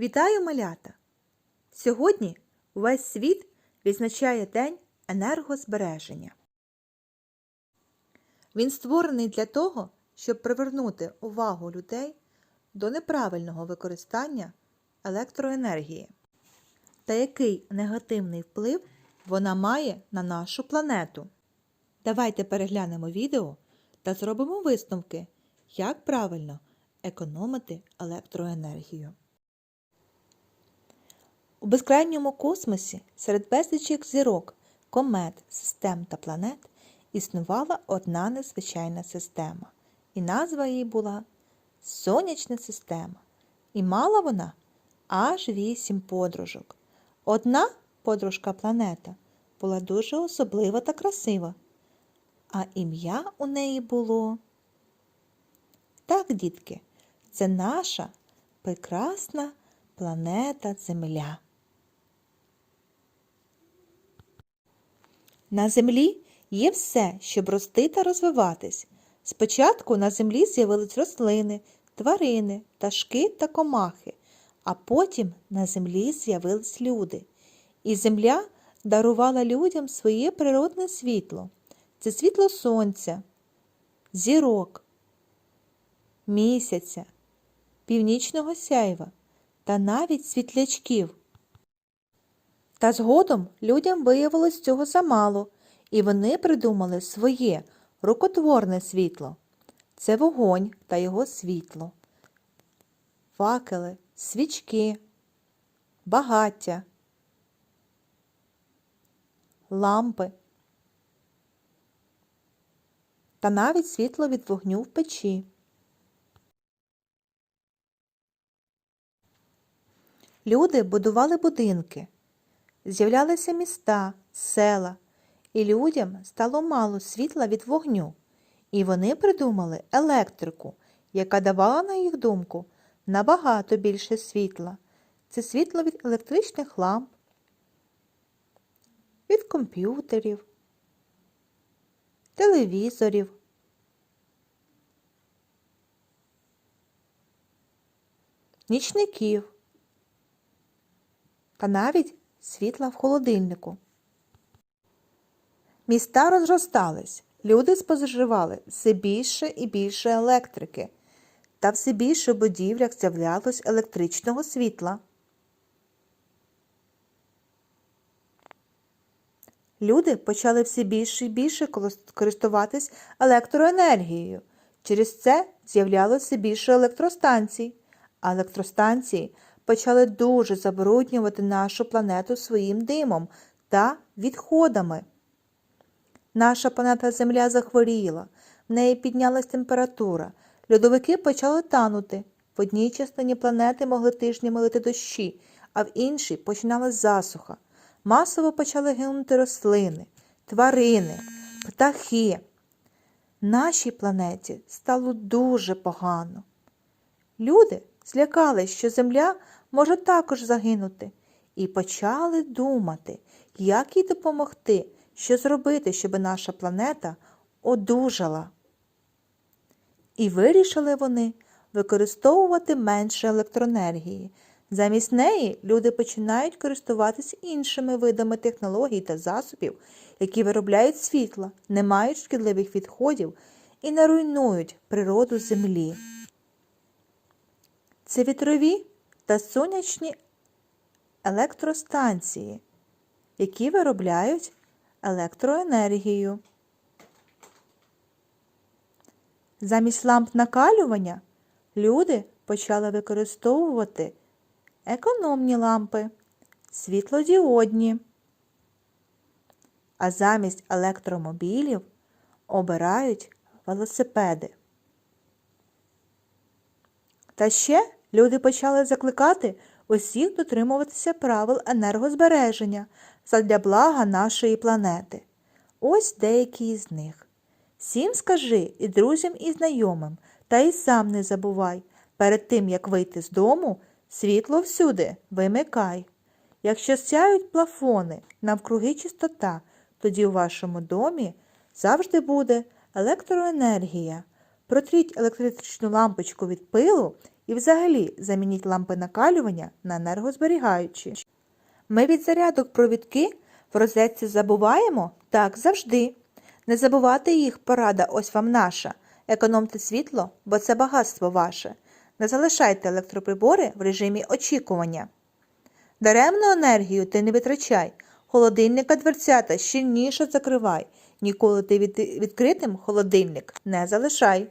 Вітаю малята! Сьогодні увесь світ відзначає День енергозбереження. Він створений для того, щоб привернути увагу людей до неправильного використання електроенергії та який негативний вплив вона має на нашу планету. Давайте переглянемо відео та зробимо висновки, як правильно економити електроенергію. У безкрайньому космосі серед безлічі зірок, комет, систем та планет існувала одна незвичайна система, і назва її була Сонячна система. І мала вона аж вісім подружок. Одна подружка планета була дуже особлива та красива, а ім'я у неї було. Так, дітки, це наша прекрасна планета Земля. На землі є все, щоб рости та розвиватись. Спочатку на землі з'явились рослини, тварини, пташки та комахи, а потім на землі з'явились люди. І земля дарувала людям своє природне світло. Це світло сонця, зірок, місяця, північного сяйва та навіть світлячків. Та згодом людям виявилось цього замало, і вони придумали своє рукотворне світло. Це вогонь та його світло, факели, свічки, багаття, лампи та навіть світло від вогню в печі. Люди будували будинки, з'являлися міста, села, і людям стало мало світла від вогню, і вони придумали електрику, яка давала, на їх думку, набагато більше світла. Це світло від електричних ламп, від комп'ютерів, телевізорів. Нічників та навіть світла в холодильнику. Міста розростались, люди споживали все більше і більше електрики, та все більше в будівлях з'являлось електричного світла. Люди почали все більше і більше користуватись електроенергією. Через це з'являлося більше електростанцій, а електростанції почали дуже забруднювати нашу планету своїм димом та відходами. Наша планета Земля захворіла, в неї піднялась температура, льодовики почали танути. В одній частині планети могли тижнями лити дощі, а в іншій починалась засуха. Масово почали гинути рослини, тварини, птахи. Нашій планеті стало дуже погано. Люди злякались, що Земля може також загинути, і почали думати, як їй допомогти, що зробити, щоб наша планета одужала. І вирішили вони використовувати менше електроенергії. Замість неї люди починають користуватися іншими видами технологій та засобів, які виробляють світла, не мають шкідливих відходів і не руйнують природу Землі. Це вітрові та сонячні електростанції, які виробляють електроенергію. Замість ламп накалювання люди почали використовувати економні лампи, світлодіодні, а замість електромобілів обирають велосипеди. Та ще люди почали закликати усіх дотримуватися правил енергозбереження задля блага нашої планети. Ось деякі із них. Всім скажи і друзям, і знайомим, та й сам не забувай, перед тим, як вийти з дому, світло всюди вимикай. Якщо сяють плафони навкруги чистота, тоді у вашому домі завжди буде електроенергія. Протріть електричну лампочку від пилу І взагалі замініть лампи накалювання на енергозберігаючі. Ми від зарядок провідки в розетці забуваємо? Так, завжди. Не забувайте їх, порада ось вам наша. Економте світло, бо це багатство ваше. Не залишайте електроприбори в режимі очікування. Даремну енергію ти не витрачай. Холодильника дверцята щільніше закривай. Ніколи ти відкритим холодильник не залишай.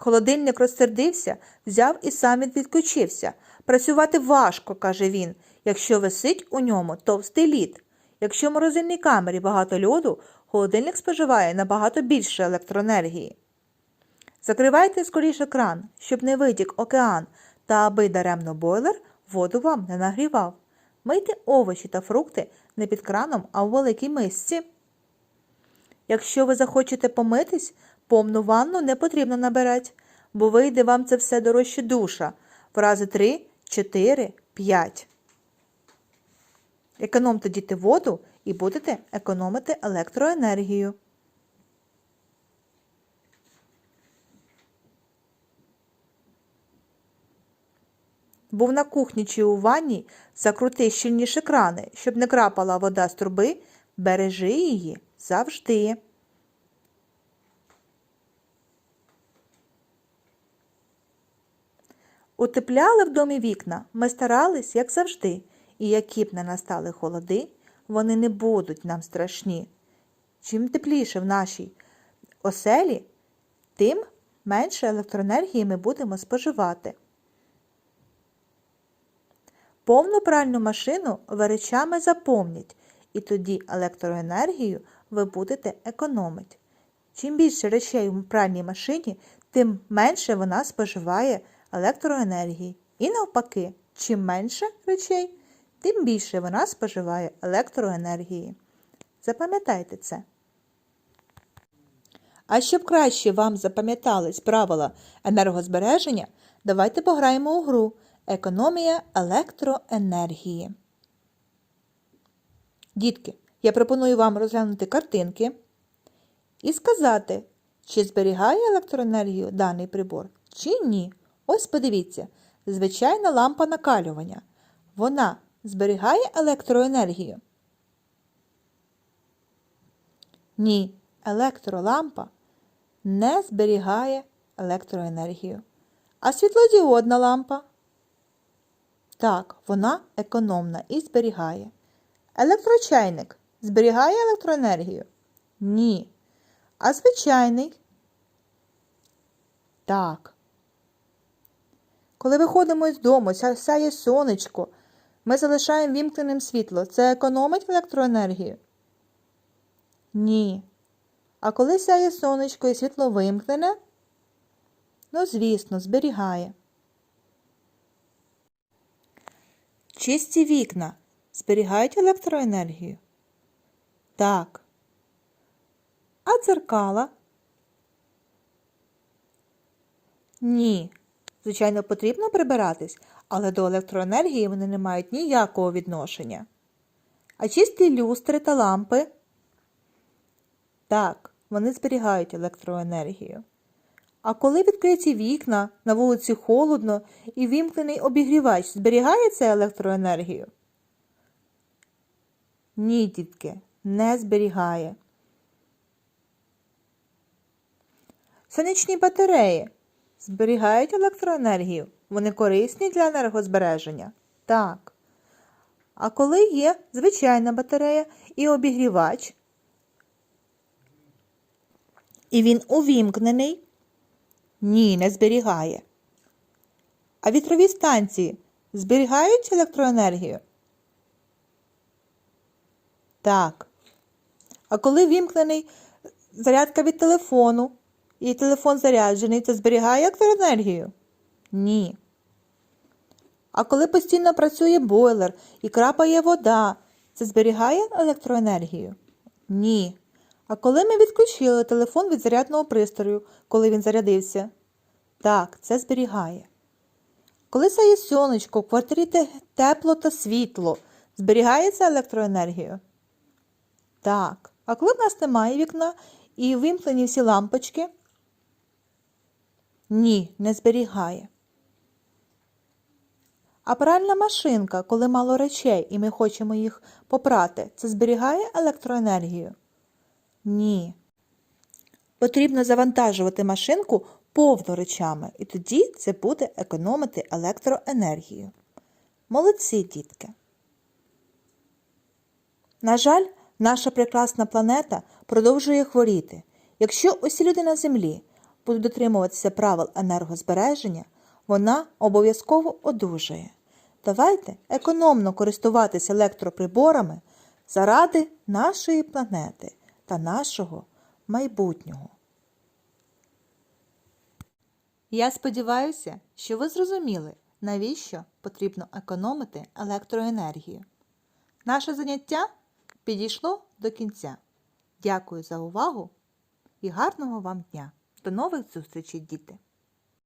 Холодильник розсердився, взяв і сам відключився. Працювати важко, каже він, якщо висить у ньому товстий лід. Якщо в морозильній камері багато льоду, холодильник споживає набагато більше електроенергії. Закривайте скоріше кран, щоб не витік океан, та аби даремно бойлер воду вам не нагрівав. Мийте овочі та фрукти не під краном, а у великій мисці. Якщо ви захочете помитись, повну ванну не потрібно набирати, бо вийде вам це все дорожче душа в рази 3, 4, 5. Економте діти воду і будете економити електроенергію. Був на кухні чи у ванні, закрути щільніше крани, щоб не крапала вода з труби, бережи її завжди. Утепляли в домі вікна, ми старались, як завжди, і які б не настали холоди, вони не будуть нам страшні. Чим тепліше в нашій оселі, тим менше електроенергії ми будемо споживати. Повну пральну машину ви речами заповнять, і тоді електроенергію ви будете економити. Чим більше речей у пральній машині, тим менше вона споживає електроенергії. І навпаки, чим менше речей, тим більше вона споживає електроенергії. Запам'ятайте це. А щоб краще вам запам'ятались правила енергозбереження, давайте пограємо у гру Економія електроенергії. Дітки, я пропоную вам розглянути картинки і сказати, чи зберігає електроенергію даний прибор, чи ні. Ось подивіться, звичайна лампа накалювання. Вона зберігає електроенергію? Ні, електролампа не зберігає електроенергію. А світлодіодна лампа? Так, вона економна і зберігає. Електрочайник зберігає електроенергію? Ні. А звичайний? Так. Коли виходимо з дому, сяє сонечко, ми залишаємо вімкненим світло. Це економить електроенергію? Ні. А коли сяє сонечко і світло вимкнене? Ну, звісно, зберігає. Чисті вікна зберігають електроенергію? Так. А дзеркала? Ні. Звичайно, потрібно прибиратись, але до електроенергії вони не мають ніякого відношення. А чисті люстри та лампи? Так, вони зберігають електроенергію. А коли відкриті вікна, на вулиці холодно і вімкнений обігрівач зберігає це електроенергію? Ні, дітки, не зберігає. Сонячні батареї зберігають електроенергію. Вони корисні для енергозбереження? Так. А коли є звичайна батарея і обігрівач, і він увімкнений? Ні, не зберігає. А вітрові станції зберігають електроенергію? Так. А коли вімкнений зарядка від телефону і телефон заряджений, це зберігає електроенергію? Ні. А коли постійно працює бойлер і крапає вода, це зберігає електроенергію? Ні. А коли ми відключили телефон від зарядного пристрою, коли він зарядився? Так, це зберігає. Коли сяє сонечко, в квартирі тепло та світло, зберігається електроенергію? Так. А коли в нас немає вікна і вимкнені всі лампочки? Ні, не зберігає. А пральна машинка, коли мало речей і ми хочемо їх попрати, це зберігає електроенергію? Ні. Потрібно завантажувати машинку повно речами, і тоді це буде економити електроенергію. Молодці, дітки! На жаль, наша прекрасна планета продовжує хворіти. Якщо усі люди на Землі будуть дотримуватися правил енергозбереження, вона обов'язково одужає. Давайте економно користуватися електроприборами заради нашої планети та нашого майбутнього. Я сподіваюся, що ви зрозуміли, навіщо потрібно економити електроенергію. Наше заняття підійшло до кінця. Дякую за увагу і гарного вам дня. До нових зустрічей, діти!